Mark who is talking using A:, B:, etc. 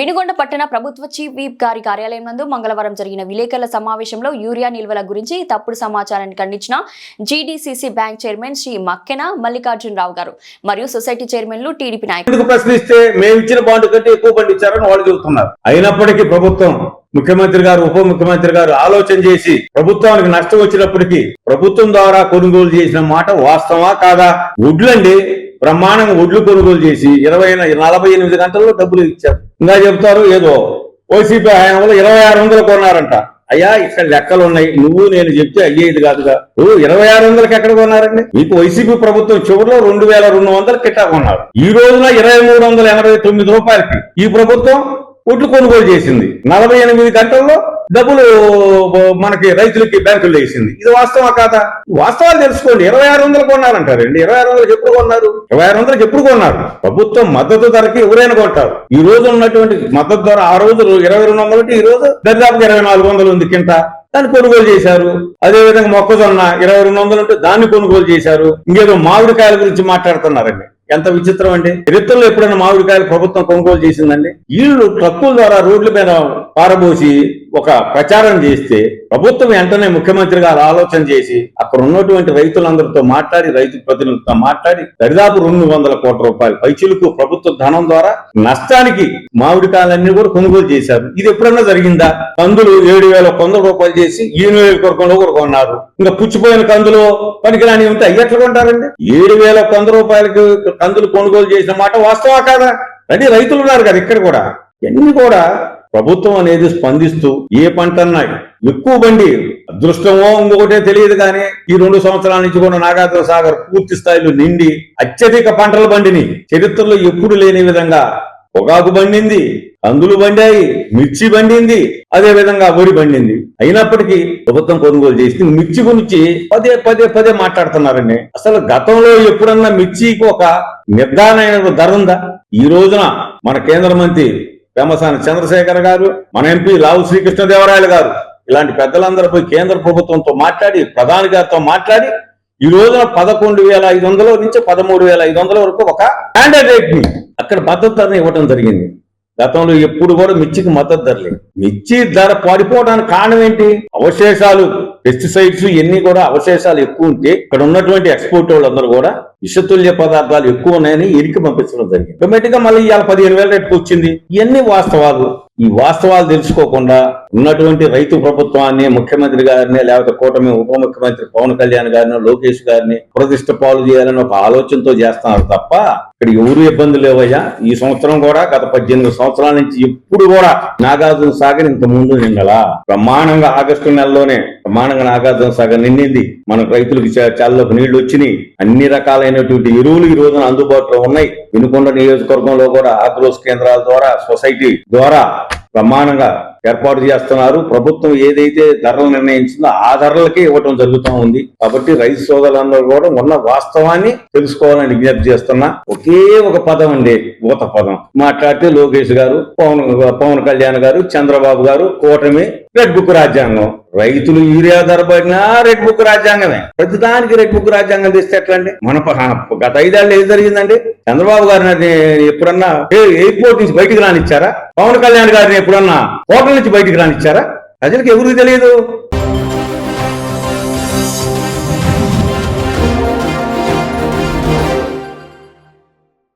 A: వినుగొండ పట్టణ ప్రభుత్వ చీఫ్ వీప్ గారి కార్యాలయం నందు మంగళవారం జరిగిన విలేకరుల సమావేశంలో యూరియా నిల్వల గురించి తప్పుడు సమాచారాన్ని ఖండించిన GDCC bank chairman Shri Makkena Mallikarjunarao గారు మరియు సొసైటీ చైర్మన్లు టీడీపీ నాయకులు.
B: ప్రశ్నిస్తే మేము ఇచ్చిన బాండ్ కంటే ఎక్కువ బండి ఇచ్చారని వాళ్ళు చెబుతున్నారు. అయినప్పటికీ ప్రభుత్వం ముఖ్యమంత్రి గారు ఉప ముఖ్యమంత్రి గారు ఆలోచన చేసి ప్రభుత్వానికి నష్టం వచ్చినప్పటికీ ప్రభుత్వం ద్వారా కొనుగోలు చేసిన మాట వాస్తవా కాదా? గుడ్లండి బ్రహ్మాండంగా వడ్లు కొనుగోలు చేసి ఇరవై నలభై ఎనిమిది గంటల్లో డబ్బులు ఇచ్చారు. ఇంకా చెప్తారు ఏదో వైసీపీ ఆయన వల్ల ఇరవై ఆరు వందలు కొన్నారంట. అయ్యా ఇక్కడ లెక్కలు ఉన్నాయి. నువ్వు నేను చెప్తే అయ్యేది కాదుగా. నువ్వు ఇరవై ఆరు వందలకి ఎక్కడ కొన్నారండి? మీకు వైసీపీ ప్రభుత్వం చివరిలో రెండు వేల రెండు వందల కిట్టా కొన్నారు. ఈ రోజున ఇరవై మూడు వందల ఎనభై తొమ్మిది రూపాయలకి ఈ ప్రభుత్వం ఒడ్లు కొనుగోలు చేసింది. నలభై ఎనిమిది గంటల్లో డబ్బులు మనకి రైతులకి బ్యాంకులు వేసింది. ఇది వాస్తవా కాదా? వాస్తవాలు తెలుసుకోండి. ఇరవై ఆరు వందలు కొన్నారంటారండి. ఇరవై ఆరు వందలకి ఎప్పుడు కొన్నారు? ఇరవై ఆరు వందలకి ఎప్పుడు కొన్నారు? ప్రభుత్వం మద్దతు ధరకి ఎవరైనా కొంటారు. ఈ రోజు ఉన్నటువంటి మద్దతు ధర ఆ రోజు ఇరవై రెండు వందలకి ఈ రోజు దరిదాపుగా ఇరవై నాలుగు వందలు ఉంది కింట దాన్ని కొనుగోలు చేశారు. అదే విధంగా మొక్కజొన్న ఇరవై రెండు వందలు ఉంటే దాన్ని కొనుగోలు చేశారు. ఇంకేదో మామిడికాయల గురించి మాట్లాడుతున్నారండి. ఎంత విచిత్రం అండి. చరిత్రలో ఎప్పుడైనా మామిడికాయలు ప్రభుత్వం కొనుగోలు చేసిందండి? వీళ్ళు ట్రక్కుల ద్వారా రోడ్ల మీద పారబోసి ఒక ప్రచారం చేస్తే ప్రభుత్వం వెంటనే ముఖ్యమంత్రి గారు ఆలోచన చేసి అక్కడ ఉన్నటువంటి రైతులందరితో మాట్లాడి రైతు ప్రతినిధులతో మాట్లాడి దరిదాపు రెండు వందల కోట్ల రూపాయలు పైచిలకు ప్రభుత్వ ధనం ద్వారా నష్టానికి మామిడికాయలన్నీ కూడా కొనుగోలు చేశారు. ఇది ఎప్పుడన్నా జరిగిందా? కందులు ఏడు వేల వందల రూపాయలు చేసి ఈ నియోజకవర్గంలో కూడా కొన్నారు. ఇంకా పుచ్చిపోయిన కందులు పనికిరాని ఉంటే అవి ఎట్లా కొంటారండి? ఏడు వేల వంద రూపాయలకి కందులు కొనుగోలు చేసిన మాట వాస్తవా కాదా? అంటే రైతులు ఉన్నారు కదా ఇక్కడ కూడా. ఇవన్నీ కూడా ప్రభుత్వం అనేది స్పందిస్తూ ఏ పంట అన్నా ఎక్కువ బండి అదృష్టమో ఇంకొకటే తెలియదు కానీ ఈ రెండు సంవత్సరాల నుంచి కూడా నాగార్జున సాగర్ పూర్తి స్థాయిలో నిండి అత్యధిక పంటల బండిని చరిత్రలో ఎప్పుడు లేని విధంగా పొగాకు బండింది కందులు బండాయి మిర్చి బండింది అదే విధంగా వరి బండింది అయినప్పటికీ ప్రభుత్వం కొనుగోలు చేసి మిర్చి గురించి పదే పదే పదే మాట్లాడుతున్నారండి. అసలు గతంలో ఎప్పుడన్నా మిర్చికి ఒక నిర్ధారణ ధర ఉందా? ఈ రోజున మన కేంద్ర మంత్రి పెమ్మసాని చంద్రశేఖర్ గారు మన ఎంపీ లావు శ్రీకృష్ణదేవరాయలు గారు. ఇలాంటి పెద్దలందరూ పోయి కేంద్ర ప్రభుత్వంతో మాట్లాడి ప్రధాని గారితో మాట్లాడి ఈ రోజున పదకొండు వేల ఐదు వందల నుంచి పదమూడు వేల ఐదు వందల వరకు ఒక క్యాండిడేట్ని అక్కడ మద్దతు ధరని ఇవ్వడం జరిగింది. గతంలో ఎప్పుడు కూడా మిర్చికి మద్దతు ధరలే మిర్చి ధర పడిపోవడానికి కారణం ఏంటి? అవశేషాలు పెస్టిసైడ్స్ ఇవన్నీ కూడా అవశేషాలు ఎక్కువ ఉంటే ఇక్కడ ఉన్నటువంటి ఎక్స్పోర్ట్ వాళ్ళందరూ కూడా విషతుల్య పదార్థాలు ఎక్కువ ఉన్నాయని ఇరికి పంపించడం జరిగింది. ఆటోమేటిక్గా మళ్ళీ ఇవాళ పదిహేను వేల రేటుకు వచ్చింది. ఇవన్నీ వాస్తవాలు. ఈ వాస్తవాలు తెలుసుకోకుండా ఉన్నటువంటి రైతు ప్రభుత్వాన్ని ముఖ్యమంత్రి గారిని లేకపోతే కూటమి ఉప ముఖ్యమంత్రి పవన్ కళ్యాణ్ గారిని లోకేష్ గారిని ప్రతిష్ట పాలు చేయాలని ఒక ఆలోచనతో చేస్తున్నారు తప్ప ఇక్కడ ఎవరు ఇబ్బందులు లేవయ్యా? ఈ సంవత్సరం కూడా గత పద్దెనిమిది సంవత్సరాల నుంచి ఎప్పుడు కూడా నాగార్జున సాగర్ ఇంత ముందు నిండలా? బ్రహ్మాండంగా ఆగస్టు నెలలోనే బ్రహ్మాండంగా నాగార్జున సాగర్ నిండింది. మనకు రైతులకు చల్లకు నీళ్ళు వచ్చినాయి. అన్ని రకాలైనటువంటి ఎరువులు ఈ రోజున అందుబాటులో ఉన్నాయి. వినుకొండ నియోజకవర్గంలో కూడా ఆగ్రోస్ కేంద్రాల ద్వారా సొసైటీ ద్వారా ప్రమాణంగా ఏర్పాటు చేస్తున్నారు. ప్రభుత్వం ఏదైతే ధరలు నిర్ణయించిందో ఆ ధరలకే ఇవ్వటం జరుగుతూ ఉంది. కాబట్టి రైతు సోదరులందరూ కూడా ఉన్న వాస్తవాన్ని తెలుసుకోవాలని విజ్ఞప్తి చేస్తున్నా. ఒకే ఒక పదం అండి ఊత పదం. మాట్లాడితే లోకేష్ గారు పవన్ పవన్ కళ్యాణ్ గారు చంద్రబాబు గారు కూటమి రెడ్ బుక్ రాజ్యాంగం. రైతులు యూరియా ధర పడినా రెడ్ బుక్ రాజ్యాంగమే. ప్రతిదానికి రెడ్ బుక్ రాజ్యాంగం తెస్తే ఎట్లా అండి మన ప- గత ఐదేళ్ళు ఏం జరిగిందండి? చంద్రబాబు గారిని ఎప్పుడన్నా ఎయిర్పోర్ట్ నుంచి బయటికి రానిచ్చారా? పవన్ కళ్యాణ్ గారిని ఎప్పుడన్నా హోటల్ నుంచి బయటికి రానిచ్చారా? ప్రజలకు ఎవరికి తెలియదు?